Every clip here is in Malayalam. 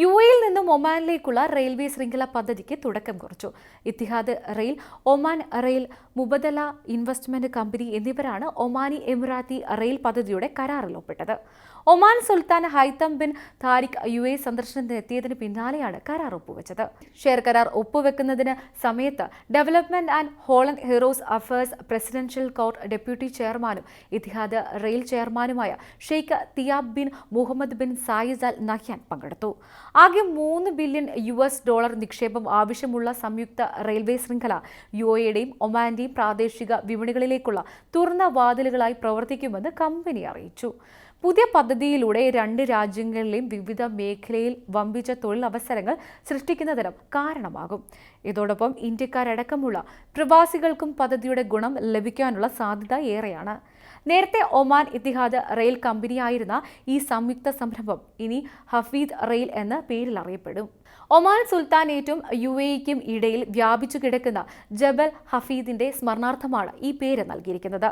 യു എയിൽ നിന്നും ഒമാനിലേക്കുള്ള റെയിൽവേ ശൃംഖല പദ്ധതിക്ക് തുടക്കം കുറിച്ചു. Etihad rail Oman rail Mubadala investment company എന്നിവരാണ് ഒമാനി എമിറാത്തി റെയിൽ പദ്ധതിയുടെ കരാറിൽ ഒപ്പിട്ടത്. Oman Sultan Haitham bin Tariq U A സന്ദർശനത്തിനെത്തിയതിന് പിന്നാലെയാണ് കരാർ ഒപ്പുവെച്ചത്. ഷെയർ കരാർ ഒപ്പുവെക്കുന്നതിന് സമയത്ത് development and Holland heroes affairs presidential court deputy ചെയർമാനും ഇത്തിഹാദ് റെയിൽ ചെയർമാനുമായ Sheikh Theyab bin Mohammed bin Zayed Al Nahyan പങ്കെടുത്തു. ആകെ മൂന്ന് ബില്യൺ യു എസ് ഡോളർ നിക്ഷേപം ആവശ്യമുള്ള സംയുക്ത റെയിൽവേ ശൃംഖല യു എയുടെയും ഒമാന്റെയും പ്രാദേശിക വിപണികളിലേക്കുള്ള തുറന്ന വാതിലുകളായി പ്രവർത്തിക്കുമെന്ന് കമ്പനി അറിയിച്ചു. പുതിയ പദ്ധതിയിലൂടെ രണ്ട് രാജ്യങ്ങളിലെയും വിവിധ മേഖലയിൽ വമ്പിച്ച തൊഴിലവസരങ്ങൾ സൃഷ്ടിക്കുന്നതിനും കാരണമാകും. ഇതോടൊപ്പം ഇന്ത്യക്കാരടക്കമുള്ള പ്രവാസികൾക്കും പദ്ധതിയുടെ ഗുണം ലഭിക്കാനുള്ള സാധ്യത ഏറെയാണ്. നേരത്തെ ഒമാൻ ഇത്തിഹാദ് റെയിൽ കമ്പനിയായിരുന്ന ഈ സംയുക്ത സംരംഭം ഇനി ഹഫീദ് റെയിൽ എന്ന പേരിൽ അറിയപ്പെടും. ഒമാൻ സുൽത്താനേറ്റും യു എക്കും ഇടയിൽ വ്യാപിച്ചു കിടക്കുന്ന ജബൽ ഹഫീദിന്റെ സ്മരണാർത്ഥമാണ് ഈ പേര് നൽകിയിരിക്കുന്നത്.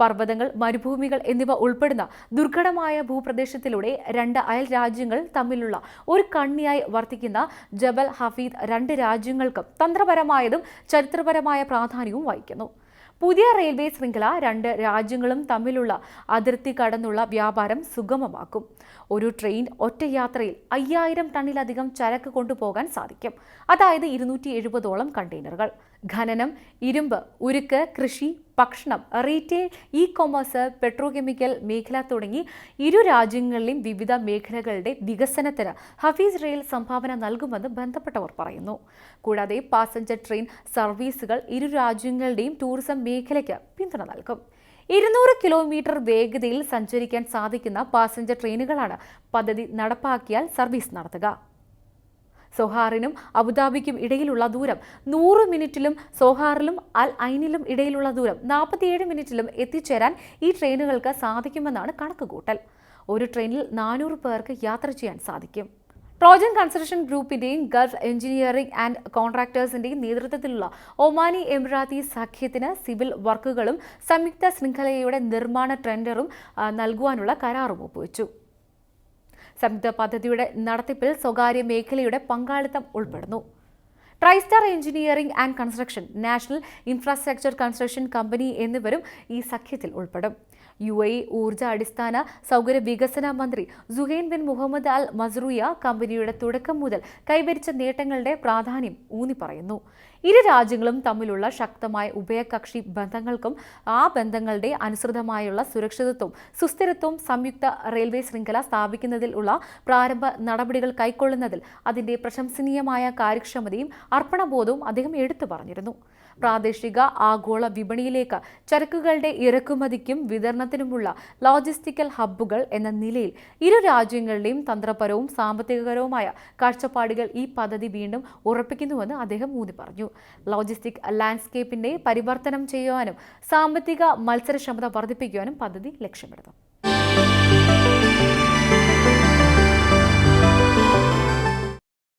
പർവതങ്ങൾ മരുഭൂമികൾ എന്നിവ ഉൾപ്പെടുന്ന ദുർഘടമായ ഭൂപ്രദേശത്തിലൂടെ രണ്ട് അയൽ രാജ്യങ്ങൾ തമ്മിലുള്ള ഒരു കണ്ണിയായി വർത്തിക്കുന്ന ജബൽ ഹഫീദ് രണ്ട് രാജ്യങ്ങൾക്കും തന്ത്രപരമായതും ചരിത്രപരമായ പ്രാധാന്യവും വഹിക്കുന്നു. പുതിയ റെയിൽവേ ശൃംഖല രണ്ട് രാജ്യങ്ങളും തമ്മിലുള്ള അതിർത്തി കടന്നുള്ള വ്യാപാരം സുഗമമാക്കും. ഒരു ട്രെയിൻ ഒറ്റ യാത്രയിൽ അയ്യായിരം ടണ്ണിലധികം ചരക്ക് കൊണ്ടുപോകാൻ സാധിക്കും. അതായത് ഇരുന്നൂറ്റി എഴുപതോളം കണ്ടെയ്നറുകൾ. ഖനനം ഇരുമ്പ് ഉരുക്ക് കൃഷി ഭക്ഷണം റീറ്റെയിൽ ഇ കൊമേഴ്സ് പെട്രോകെമിക്കൽ മേഖല തുടങ്ങി ഇരു രാജ്യങ്ങളിലെയും വിവിധ മേഖലകളുടെ വികസനത്തിന് ഹഫീസ് റെയിൽ സംഭാവന നൽകുമെന്ന് ബന്ധപ്പെട്ടവർ പറയുന്നു. കൂടാതെ പാസഞ്ചർ ട്രെയിൻ സർവീസുകൾ ഇരു രാജ്യങ്ങളുടെയും ടൂറിസം മേഖലയ്ക്ക് പിന്തുണ നൽകും. ഇരുന്നൂറ് കിലോമീറ്റർ വേഗതയിൽ സഞ്ചരിക്കാൻ സാധിക്കുന്ന പാസഞ്ചർ ട്രെയിനുകളാണ് പദ്ധതി നടപ്പാക്കിയാൽ സർവീസ് നടത്തുക. സോഹാറിനും അബുദാബിക്കും ഇടയിലുള്ള ദൂരം നൂറ് മിനിറ്റിലും സോഹാറിലും അൽ ഐനിലും ഇടയിലുള്ള ദൂരം നാൽപ്പത്തിയേഴ് മിനിറ്റിലും എത്തിച്ചേരാൻ ഈ ട്രെയിനുകൾക്ക് സാധിക്കുമെന്നാണ് കണക്കുകൂട്ടൽ. ഒരു ട്രെയിനിൽ നാനൂറ് പേർക്ക് യാത്ര ചെയ്യാൻ സാധിക്കും. ട്രോജൻ കൺസ്ട്രക്ഷൻ ഗ്രൂപ്പിന്റെയും ഗൾഫ് എഞ്ചിനീയറിംഗ് ആൻഡ് കോൺട്രാക്ടേഴ്സിന്റെയും നേതൃത്വത്തിലുള്ള ഒമാനി എമിറാത്തി സഖ്യത്തിന് സിവിൽ വർക്കുകളും സംയുക്ത ശൃംഖലയുടെ നിർമ്മാണ ടെൻഡറും നൽകുവാനുള്ള കരാറും ഒപ്പുവെച്ചു. സംയുക്ത പദ്ധതിയുടെ നടത്തിപ്പിൽ സ്വകാര്യ മേഖലയുടെ പങ്കാളിത്തം ഉൾപ്പെടുന്നു. Tristar engineering and construction national infrastructure construction company എന്നിവരും ഈ സഖ്യത്തിൽ ഉൾപ്പെടും. യു എ ഊർജ അടിസ്ഥാന സൗകര്യ വികസന മന്ത്രി സുഹൈൻ ബിൻ മുഹമ്മദ് അൽ മസ്റൂയ കമ്പനിയുടെ തുടക്കം മുതൽ കൈവരിച്ച നേട്ടങ്ങളുടെ പ്രാധാന്യം ഊന്നി പറയുന്നു ഇരു രാജ്യങ്ങളും തമ്മിലുള്ള ശക്തമായ ഉഭയകക്ഷി ബന്ധങ്ങൾക്കും ആ ബന്ധങ്ങളുടെ അനുസൃതമായുള്ള സുരക്ഷിതത്വം സുസ്ഥിരത്വം സംയുക്ത റെയിൽവേ ശൃംഖല സ്ഥാപിക്കുന്നതിൽ ഉള്ള പ്രാരംഭ നടപടികൾ കൈക്കൊള്ളുന്നതിൽ അതിന്റെ പ്രശംസനീയമായ കാര്യക്ഷമതയും അർപ്പണബോധവും അദ്ദേഹം എടുത്തു പറഞ്ഞിരുന്നു. പ്രാദേശിക ആഗോള വിപണിയിലേക്ക് ചരക്കുകളുടെ ഇറക്കുമതിക്കും വിതരണത്തിനുമുള്ള ലോജിസ്റ്റിക്കൽ ഹബ്ബുകൾ എന്ന നിലയിൽ ഇരു രാജ്യങ്ങളുടെയും തന്ത്രപരവും സാമ്പത്തികപരവുമായ കാഴ്ചപ്പാടുകൾ ഈ പദ്ധതി വീണ്ടും ഉറപ്പിക്കുന്നുവെന്ന് അദ്ദേഹം ഊന്നി പറഞ്ഞു. ലോജിസ്റ്റിക് ലാൻഡ്സ്കേപ്പിന്റെ പരിവർത്തനം ചെയ്യുവാനും സാമ്പത്തിക മത്സരക്ഷമത വർദ്ധിപ്പിക്കുവാനും പദ്ധതി ലക്ഷ്യമിടുന്നു.